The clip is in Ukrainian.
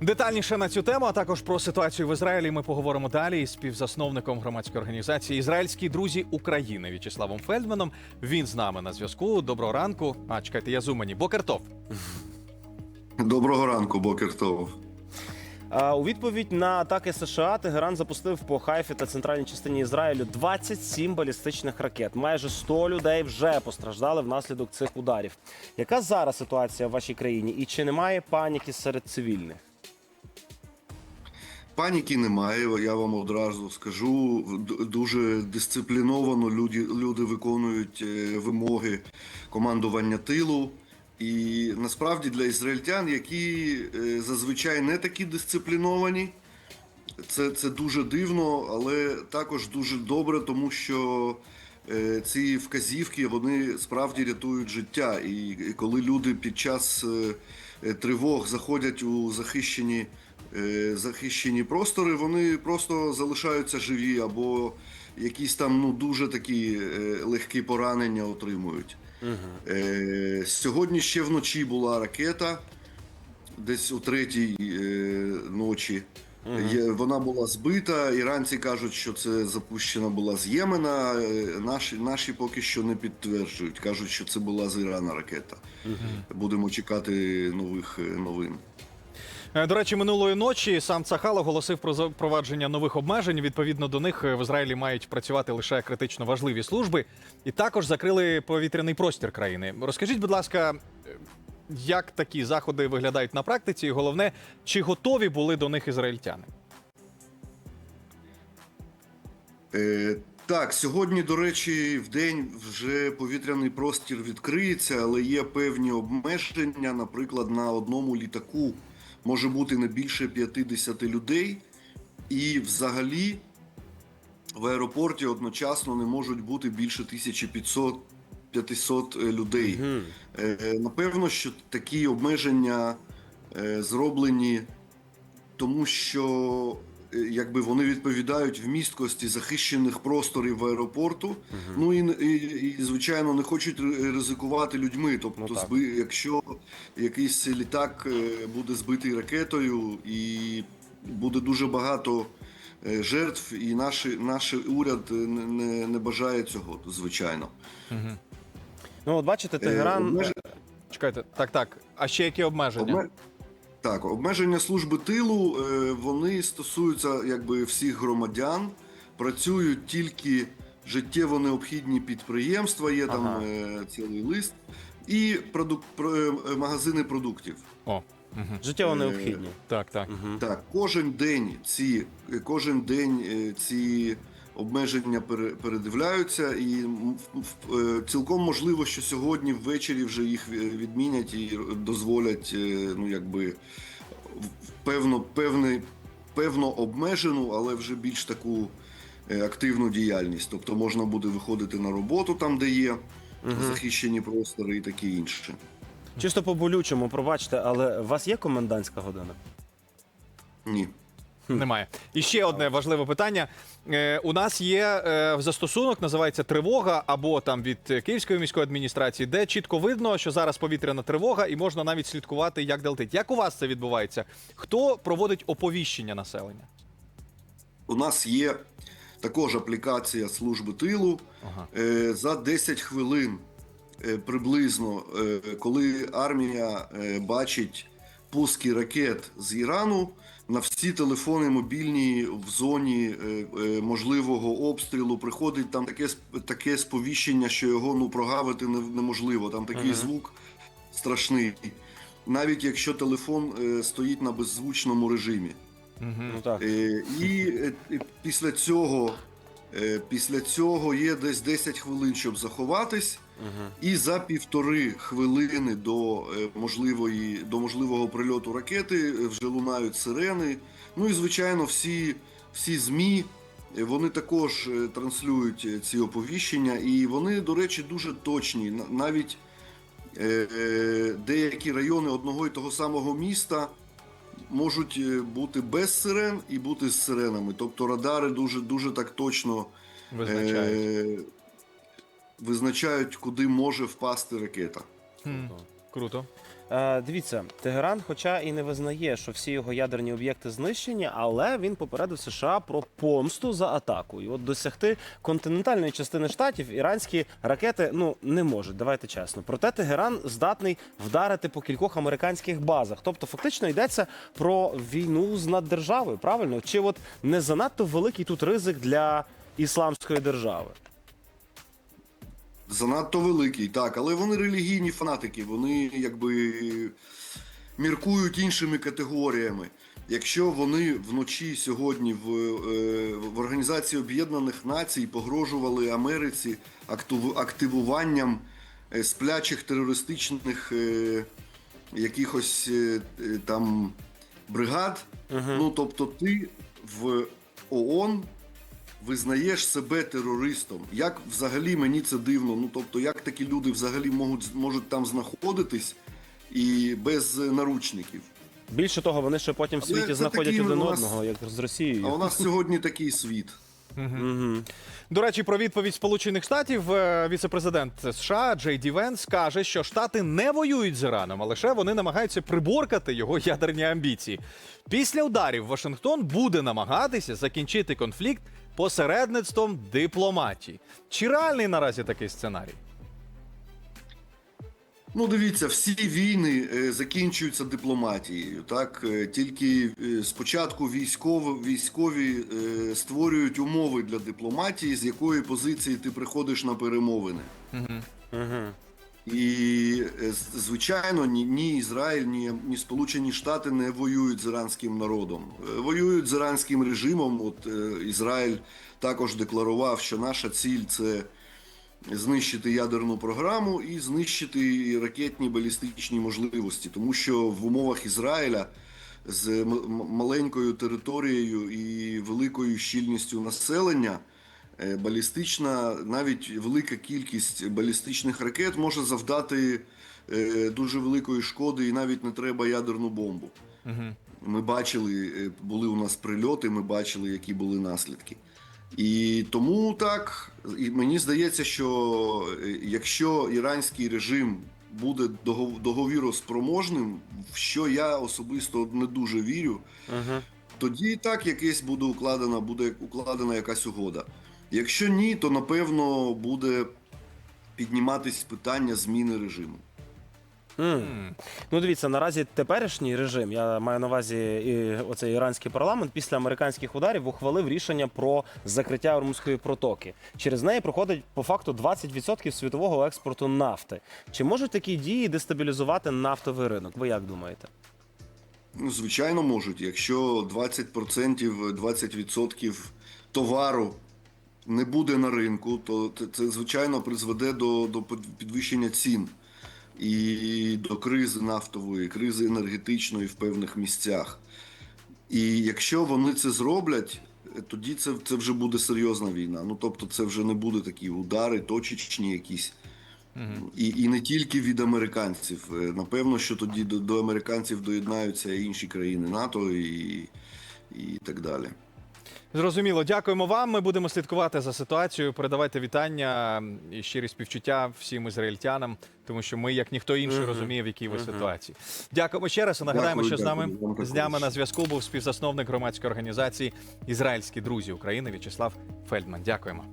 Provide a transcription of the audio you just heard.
Детальніше на цю тему, а також про ситуацію в Ізраїлі. Ми поговоримо далі із співзасновником громадської організації Ізраїльські друзі України В'ячеславом Фельдманом. Він з нами на зв'язку. Доброго ранку. А чекайте, я зумані. Бокертов. Доброго ранку, Бокертов. У відповідь на атаки США Тегеран запустив по Хайфі та центральній частині Ізраїлю 27 балістичних ракет. Майже 100 людей вже постраждали внаслідок цих ударів. Яка зараз ситуація в вашій країні? І чи немає паніки серед цивільних? Паніки немає. Я вам одразу скажу. Дуже дисципліновано люди, люди виконують е, вимоги командування тилу. І насправді для ізраїльтян, які е, зазвичай не такі дисципліновані, це, це дуже дивно, але також дуже добре, тому що е, ці вказівки вони справді рятують життя. І, коли люди під час тривог заходять у захищені, захищені простори, вони просто залишаються живі або якісь там ну дуже такі е, легкі поранення отримують. Е, сьогодні ще вночі була ракета, десь о третій е, ночі. Є, вона була збита. Іранці кажуть, що це запущена була з Ємена. Е, Наші, наші поки що не підтверджують. Кажуть, що це була з Ірана ракета. Будемо чекати нових е, новин. Е, До речі, минулої ночі сам Цахал оголосив про запровадження нових обмежень. Відповідно до них е, в Ізраїлі мають працювати лише критично важливі служби, і також закрили повітряний простір країни. Розкажіть, будь ласка, е, як такі заходи виглядають на практиці, і головне, чи готові були до них ізраїльтяни? Е, так, сьогодні, до речі, в день вже повітряний простір відкриється, але є певні обмеження. Наприклад, на одному літаку може бути не більше 50 людей, і взагалі в аеропорті одночасно не можуть бути більше 1500 500 людей. Е, Напевно, що такі обмеження е, зроблені тому, що е, якби вони відповідають вмісткості захищених просторів аеропорту. Ну і, і, і звичайно не хочуть ризикувати людьми. Тобто, Ну, зби, якщо якийсь літак е, буде збитий ракетою, і буде дуже багато. е, Жертв і наш, наш уряд е, не, не, не бажає цього, звичайно. Ну, от бачите, Е, обмеж- Чекайте, так, так. А ще які обмеження? Обме... Так, обмеження служби тилу е, вони стосуються якби всіх громадян, працюють тільки життєво необхідні підприємства, є там Ага. е, цілий лист, і продук... про- е, магазини продуктів. О, угу. Життєво е, необхідні. так, так. Мгм. Так, кожен день ці, кожен день е, ці обмеження пере- передивляються, і е, цілком можливо, що сьогодні ввечері вже їх відмінять і дозволять, е, ну якби певно, певний, певно обмежену, але вже більш таку е, активну діяльність. Тобто можна буде виходити на роботу там, де є захищені простори і таке інше. Чисто по болючому, пробачте, але у вас є комендантська година? Ні. Немає. І ще одне важливе питання. Е, у нас є е, застосунок, називається тривога, або там від Київської міської адміністрації, де чітко видно, що зараз повітряна тривога, і можна навіть слідкувати, як де летить. Як у вас це відбувається? Хто проводить оповіщення населення? У нас є також аплікація служби тилу. Ага. Е, За 10 хвилин е, приблизно, е, коли армія е, бачить пуски ракет з Ірану, на всі телефони мобільні в зоні е, е, можливого обстрілу приходить там таке таке сповіщення, що його ну прогавити не- неможливо. Там такий Ага. звук страшний, навіть якщо телефон е, стоїть на беззвучному режимі. Ну так. Е, І після цього, е, після цього є десь 10 хвилин, щоб заховатись, І за півтори хвилини до е, можливої до можливого прильоту ракети е, вже лунають сирени. Ну і звичайно, всі, всі змі. е, Вони також транслюють ці оповіщення, і вони, до речі, дуже точні. Навіть деякі райони одного і того самого міста можуть бути без сирен і бути з сиренами. Тобто радари дуже, дуже так точно Визначають. Визначають, куди може впасти ракета. Хм, Круто. Е, дивіться, Тегеран, хоча і не визнає, що всі його ядерні об'єкти знищені, але він попередив США про помсту за атаку. І от досягти континентальної частини штатів іранські ракети ну не можуть. Давайте чесно. Проте Тегеран здатний вдарити по кількох американських базах. Тобто, фактично йдеться про війну з наддержавою. Правильно? Чи от не занадто великий тут ризик для ісламської держави? Занадто великий, так, але вони релігійні фанатики, вони якби міркують іншими категоріями. Якщо вони вночі сьогодні в, е, в Організації Об'єднаних Націй погрожували Америці активуванням е, сплячих терористичних е, якихось там бригад, ну тобто ти в ООН визнаєш себе терористом. Як взагалі мені це дивно? Ну тобто, як такі люди взагалі можуть, можуть там знаходитись і без наручників? Більше того, вони ще потім в світі знаходять один нас- одного, як з Росією. А у нас сьогодні такий світ. До речі, про відповідь Сполучених Штатів е, віцепрезидент США Джей Ді Венс каже, що штати не воюють з Іраном, а лише вони намагаються приборкати його ядерні амбіції. Після ударів Вашингтон буде намагатися закінчити конфлікт посередництвом дипломатії. Чи реальний наразі такий сценарій? Ну, дивіться, всі війни е, закінчуються дипломатією. Так Е, тільки е, спочатку військові, військові е, створюють умови для дипломатії, з якої позиції ти приходиш на перемовини. Угу. І е, звичайно, ні, ні Ізраїль, ні, ні Сполучені Штати не воюють з іранським народом. Е, Воюють з іранським режимом. От е, Ізраїль також декларував, що наша ціль це знищити ядерну програму і знищити ракетні балістичні можливості, тому що в умовах Ізраїля з маленькою територією і великою щільністю населення. Е, Балістична, навіть велика кількість балістичних ракет може завдати е, дуже великої шкоди, і навіть не треба ядерну бомбу. Ми бачили, е, були у нас прильоти, ми бачили, які були наслідки. І тому так, і мені здається, що якщо іранський режим буде догов- договіроспроможним, в що я особисто не дуже вірю, Угу. тоді так якесь буде укладена, буде укладена якась угода. Якщо ні, то напевно буде підніматись питання зміни режиму. Ну, дивіться, наразі теперішній режим, я маю на увазі і оцей іранський парламент, після американських ударів ухвалив рішення про закриття Ормузької протоки. Через неї проходить по факту 20% світового експорту нафти. Чи можуть такі дії дестабілізувати нафтовий ринок? Ви як думаєте? Ну, звичайно, можуть. Якщо 20%, 20% товару не буде на ринку, то це, звичайно призведе до, до підвищення цін і до кризи нафтової, кризи енергетичної в певних місцях. І якщо вони це зроблять, тоді це, це вже буде серйозна війна. Ну тобто, це вже не буде такі удари, точечні якісь. І, і не тільки від американців. Е, Напевно, що тоді до, до американців доєднаються інші країни НАТО і, і так далі. Зрозуміло, дякуємо вам. Ми будемо слідкувати за ситуацією. Передавайте вітання і щирі співчуття всім ізраїльтянам, тому що ми, як ніхто інший, Мгм. розуміє, в якій ви Мгм. ситуації. Дякуємо ще раз. і Нагадаємо, Дякую, що з нами дякую. З днями на зв'язку був співзасновник громадської організації Ізраїльські друзі України В'ячеслав Фельдман. Дякуємо.